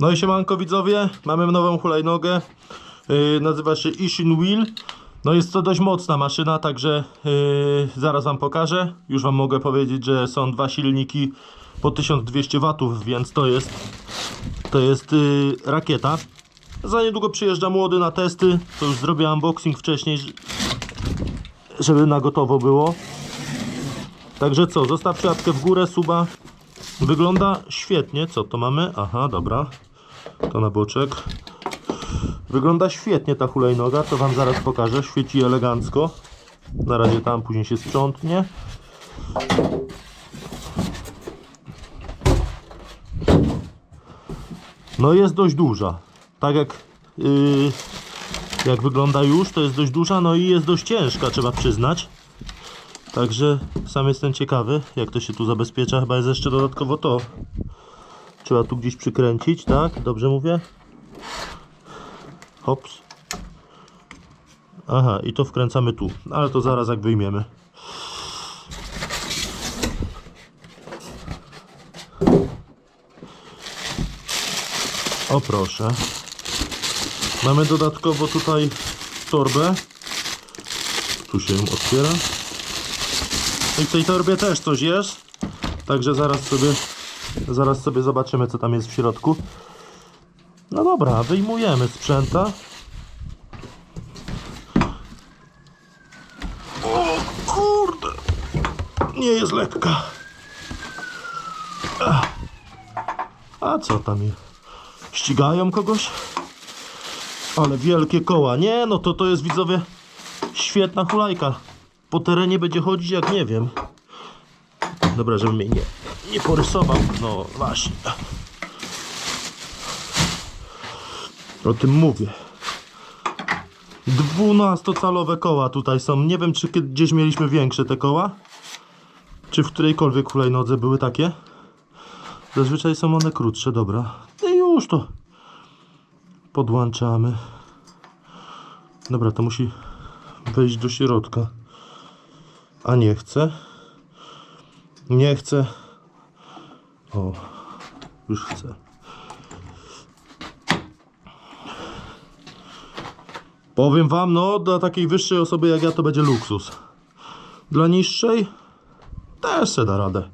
No i siemanko widzowie, mamy nową hulajnogę. Yy, nazywa się Ishin Wheel. No jest to dość mocna maszyna, także yy, zaraz wam pokażę. Już wam mogę powiedzieć, że są dwa silniki po 1200 watów, więc to jest to jest yy, rakieta. Za niedługo przyjeżdża młody na testy. To już zrobię unboxing wcześniej, żeby na gotowo było. Także co, zostawcie łapkę w górę, suba. Wygląda świetnie. Co to mamy? Aha, dobra. To na boczek. Wygląda świetnie ta hulajnoga, to wam zaraz pokażę. Świeci elegancko. Na razie tam później się sprzątnie. No jest dość duża. Tak jak yy, jak wygląda już, to jest dość duża, no i jest dość ciężka, trzeba przyznać. Także sam jestem ciekawy, jak to się tu zabezpiecza. Chyba jest jeszcze dodatkowo to. Trzeba tu gdzieś przykręcić, tak? Dobrze mówię? Hops. Aha, i to wkręcamy tu. Ale to zaraz jak wyjmiemy. O proszę. Mamy dodatkowo tutaj torbę. Tu się ją otwiera. I w tej torbie też coś jest. Także zaraz sobie zaraz sobie zobaczymy co tam jest w środku. No dobra, wyjmujemy sprzęta. O kurde. Nie jest lekka. A co tam jest? Ścigają kogoś? Ale wielkie koła. Nie, no to to jest widzowie świetna hulajka. Po terenie będzie chodzić jak nie wiem. Dobra, żebym mnie nie, nie porysował. No właśnie. O tym mówię. 12-calowe koła tutaj są. Nie wiem, czy gdzieś mieliśmy większe te koła. Czy w którejkolwiek hulajnodze były takie. Zazwyczaj są one krótsze, dobra. No i już to podłączamy. Dobra, to musi wejść do środka. A nie chce. Nie chce. O, już chce. Powiem wam, no, dla takiej wyższej osoby jak ja to będzie luksus. Dla niższej też se da radę.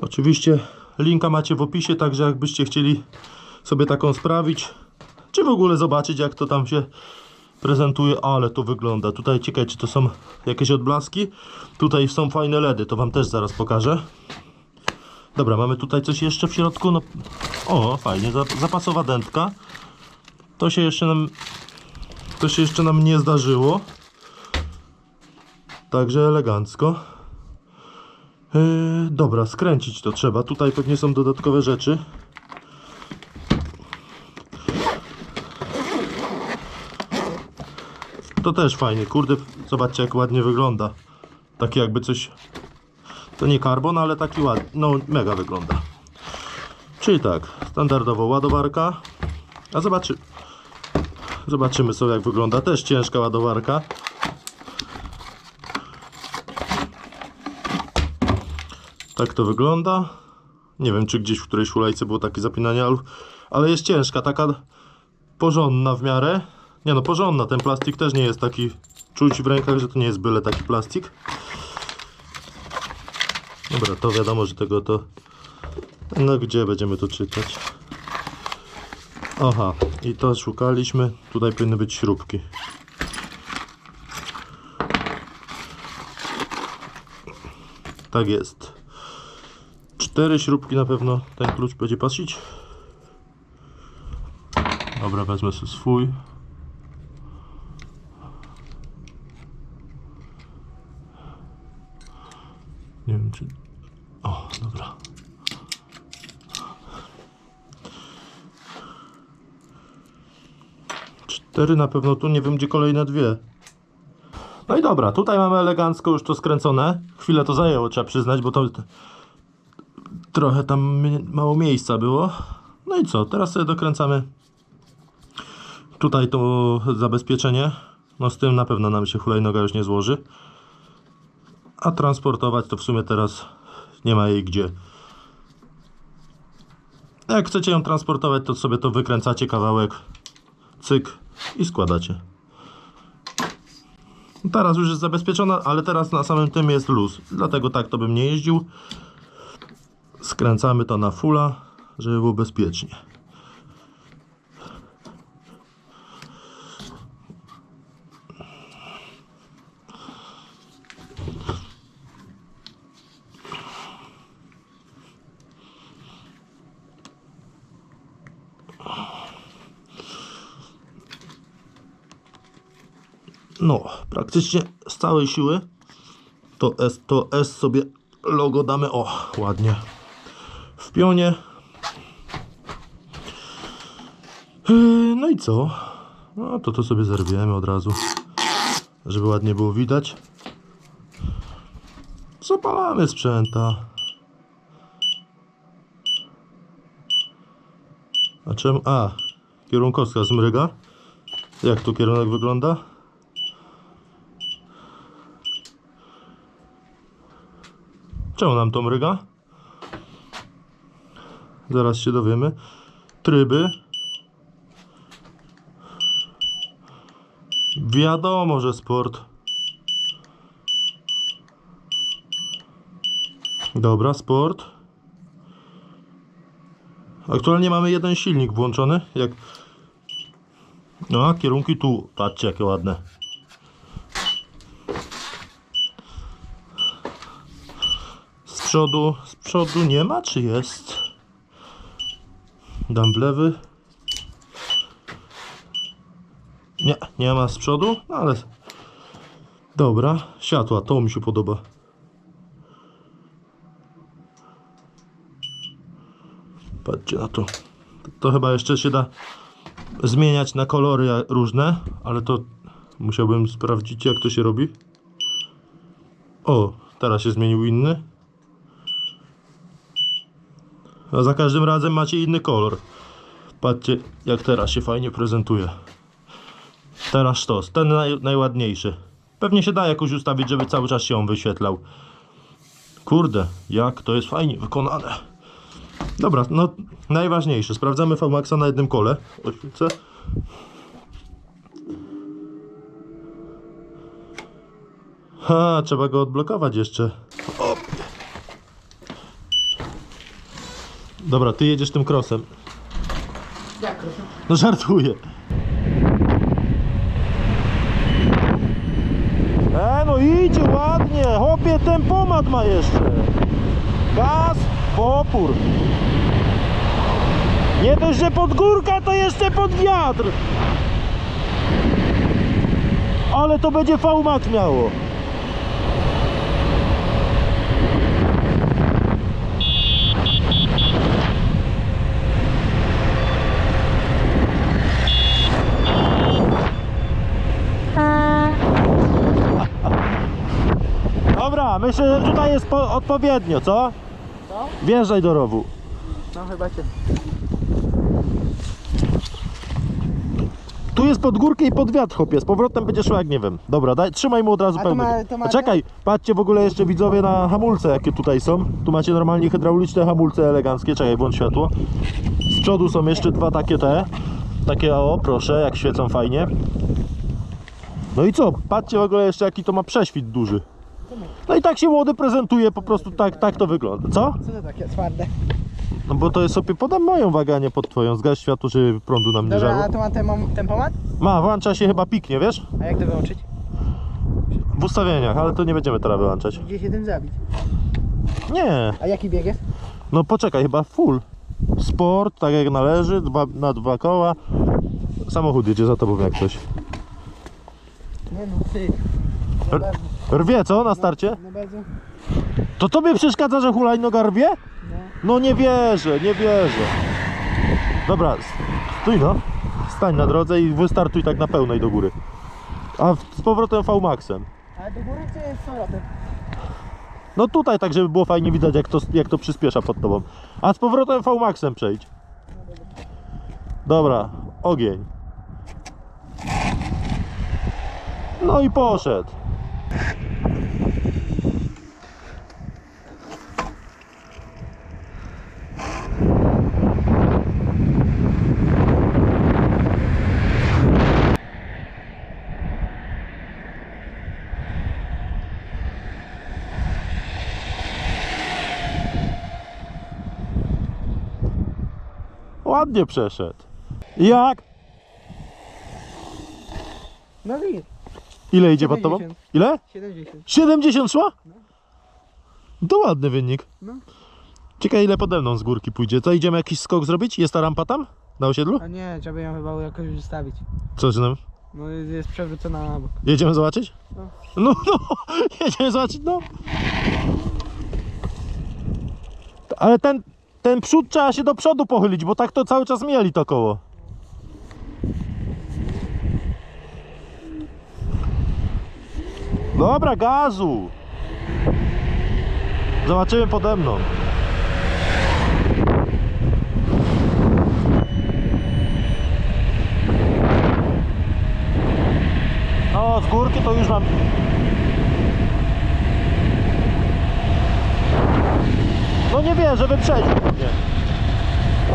Oczywiście linka macie w opisie, także jakbyście chcieli sobie taką sprawić, czy w ogóle zobaczyć jak to tam się prezentuje, ale to wygląda. Tutaj ciekawe czy to są jakieś odblaski. Tutaj są fajne LEDy, to wam też zaraz pokażę. Dobra, mamy tutaj coś jeszcze w środku. No, o, fajnie, za- zapasowa dętka. To się jeszcze nam to się jeszcze nam nie zdarzyło. Także elegancko. Yy, dobra, skręcić to trzeba. Tutaj pewnie są dodatkowe rzeczy. To też fajnie, kurde, zobaczcie jak ładnie wygląda. Takie jakby coś... To nie karbon, ale taki ładny, no mega wygląda. Czyli tak, standardowo ładowarka. A zobaczy... Zobaczymy sobie jak wygląda. Też ciężka ładowarka. Tak to wygląda. Nie wiem, czy gdzieś w którejś hulajce było takie zapinanie, ale- jest ciężka, taka porządna w miarę. Nie no, porządna. Ten plastik też nie jest taki. Czuć w rękach, że to nie jest byle taki plastik. Dobra, to wiadomo, że tego to. No gdzie będziemy to czytać? Aha, i to szukaliśmy. Tutaj powinny być śrubki. Tak jest. Cztery śrubki na pewno ten klucz będzie pasić. Dobra, wezmę sobie swój. Nie wiem czy... O, dobra. Cztery na pewno tu, nie wiem gdzie kolejne dwie. No i dobra, tutaj mamy elegancko już to skręcone. Chwilę to zajęło, trzeba przyznać, bo to trochę tam mało miejsca było. No i co, teraz sobie dokręcamy tutaj to zabezpieczenie. No z tym na pewno nam się hulajnoga już nie złoży. A transportować to w sumie teraz nie ma jej gdzie. Jak chcecie ją transportować, to sobie to wykręcacie kawałek, cyk i składacie. Teraz już jest zabezpieczona, ale teraz na samym tym jest luz. Dlatego tak to bym nie jeździł. Skręcamy to na fulla, żeby było bezpiecznie. No, praktycznie z całej siły to S, to S sobie logo damy, o, ładnie, w pionie. Yy, No i co? No to to sobie zerwiemy od razu, żeby ładnie było widać. Zapalamy sprzęta. A czemu? A, kierunkowska zmryga. Jak tu kierunek wygląda? Czemu nam to mryga? Zaraz się dowiemy. Tryby. Wiadomo, że sport. Dobra, sport. Aktualnie mamy jeden silnik włączony. Jak... No, kierunki tu. Patrzcie, jakie ładne. Przodu, z przodu nie ma, czy jest? Dam wlewy. Nie, nie ma z przodu, no ale... Dobra, światła, to mi się podoba. Patrzcie na to. To chyba jeszcze się da zmieniać na kolory różne, ale to musiałbym sprawdzić jak to się robi. O, teraz się zmienił inny. A za każdym razem macie inny kolor. Patrzcie, jak teraz się fajnie prezentuje. Teraz sztos, ten naj, najładniejszy. Pewnie się da jakoś ustawić, żeby cały czas się on wyświetlał. Kurde, jak to jest fajnie wykonane. Dobra, no najważniejsze. Sprawdzamy VMAXa na jednym kole. Oświecę. Ha, trzeba go odblokować jeszcze. Dobra, ty jedziesz tym crossem. Jak? No żartuję. E, no idzie ładnie. Chłopie, tempomat ma jeszcze. Gaz, popór. Nie dość, że pod górka, to jeszcze pod wiatr. Ale to będzie VMAX miało. Dobra, myślę, że tutaj jest po- odpowiednio, co? Co? Wjeżdżaj do rowu. No chyba cię. Tu jest pod górkę i pod wiatr, chłopie. Z powrotem będzie szło jak nie wiem. Dobra, daj, trzymaj mu od razu A to pełny. ma- to ma A czekaj, patrzcie w ogóle jeszcze widzowie na hamulce, jakie tutaj są. Tu macie normalnie hydrauliczne hamulce eleganckie. Czekaj, włącz światło. Z przodu są jeszcze dwa takie te. Takie o, proszę, jak świecą fajnie. No i co? Patrzcie w ogóle jeszcze jaki to ma prześwit duży. No i tak się młody prezentuje, po prostu tak, tak to wygląda. Co? Co to takie twarde? No bo to jest sobie, podam moją wagę, a nie pod twoją. Zgaś światło, żeby prądu nam nie Dobra, żarło. a to ma tempo- tempomat? Ma, włącza się chyba piknie, wiesz? A jak to wyłączyć? W ustawieniach, ale to nie będziemy teraz wyłączać. Gdzie się tym zabić? Nie, A jaki bieg jest? no poczekaj, chyba full. Sport, tak jak należy, dwa, na dwa koła. Samochód jedzie za tobą jak coś. Nie no, ty. R- Rwie, co, na starcie? no bardzo. To tobie przeszkadza, że hulajnoga rwie? No. No nie wierzę, nie wierzę. Dobra, stój no. Stań na drodze i wystartuj tak na pełnej do góry. A w- z powrotem V-Maxem. Ale do góry czy z powrotem? No tutaj tak, żeby było fajnie widać jak to, jak to przyspiesza pod tobą. A z powrotem V-Maxem przejdź. Dobra, ogień. No i poszedł. Ładnie przeszedł. Jak? No git. Ile idzie pod tobą? 70. Ile? 70. 70 szła? To ładny wynik. No. Ciekawe ile pode mną z górki pójdzie. To idziemy jakiś skok zrobić? Jest ta rampa tam? Na osiedlu? A nie, trzeba ją chyba jakoś ustawić. Co nam? No jest- jest przewrócona na bok. Jedziemy zobaczyć? No. No, no, jedziemy zobaczyć, no. Ale ten, ten przód trzeba się do przodu pochylić, bo tak to cały czas mieli to koło. Dobra, gazu. Zobaczymy pode mną. No, z górki to już mam No nie wierzę, wyprzedził mnie.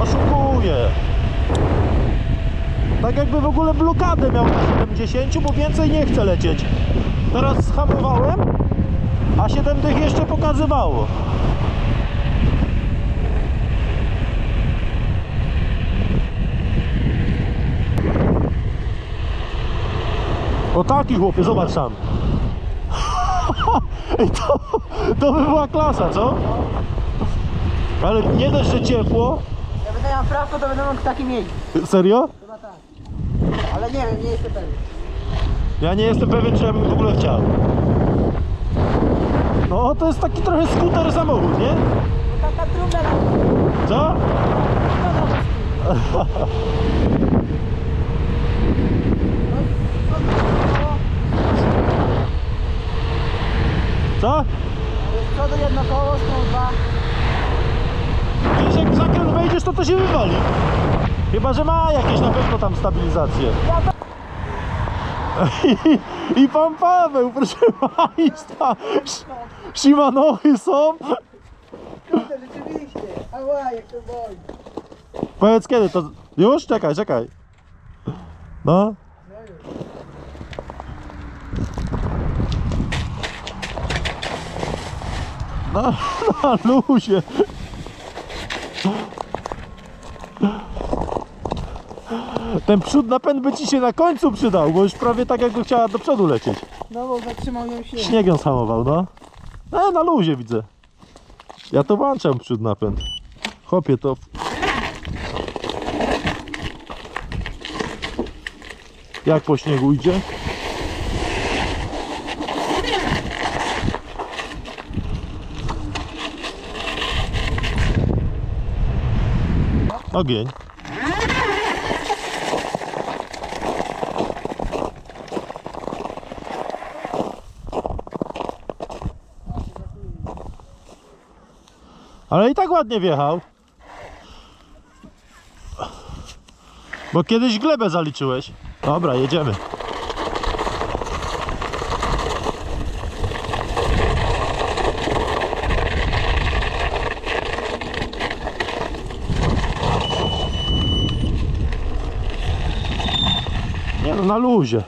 Oszukuję. Tak jakby w ogóle blokadę miał na 70, bo więcej nie chce lecieć. Teraz hamowałem, a 7 dych jeszcze pokazywało. O taki chłopie, zobacz sam. Ej, to, to by była klasa, co? Ale nie dość, że ciepło. Ja będę miał prawko, to będę mógł taki mieć. Serio? Chyba tak. Ale nie wiem, nie jestem pewien. Ja nie jestem pewien, czy ja bym w ogóle chciał. No, to jest taki trochę skuter samochód, nie? No taka trudna na Co? Co? Z przodu jedno koło, tyłu dwa. Przecież jak w zakręt wejdziesz, to to się wywali. Chyba, że ma jakieś na pewno tam stabilizację. I, I pan Paweł, proszę państwa. Shimanochy są. Kurde, rzeczywiście. Ała, jak to boli. Powiedz kiedy to... Już? Czekaj, czekaj. No. No, na luzie. Ten przód napęd by ci się na końcu przydał, bo już prawie tak jakby chciała do przodu lecieć. No bo zatrzymał ją się. Śnieg ją hamował, no. E, na luzie widzę. Ja to włączam przód napęd. Chopie to... Jak po śniegu idzie? Ogień. Ale i tak ładnie wjechał. Bo kiedyś glebę zaliczyłeś. Dobra, jedziemy. Nie no, na luzie.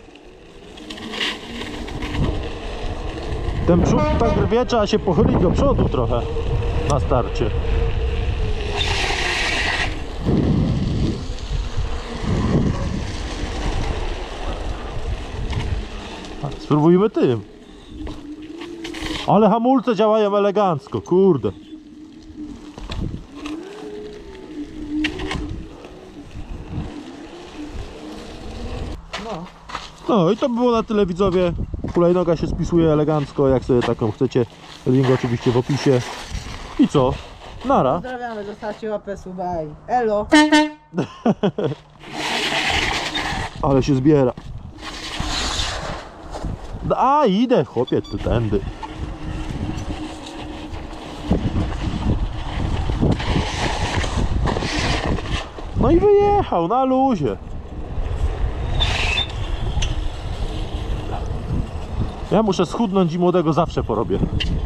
Ten przód tak rwie, trzeba się pochylić do przodu trochę na starcie. Spróbujmy tym. Ale hamulce działają elegancko, kurde. No. I to by było na tyle widzowie. Hulajnoga się spisuje elegancko, jak sobie taką chcecie. Link oczywiście w opisie. I co? Nara. Pozdrawiamy, zostawcie łapę, subaj. Elo. Ale się zbiera. A, idę, chłopie, tu tędy. No i wyjechał na luzie. Ja muszę schudnąć i młodego zawsze porobię.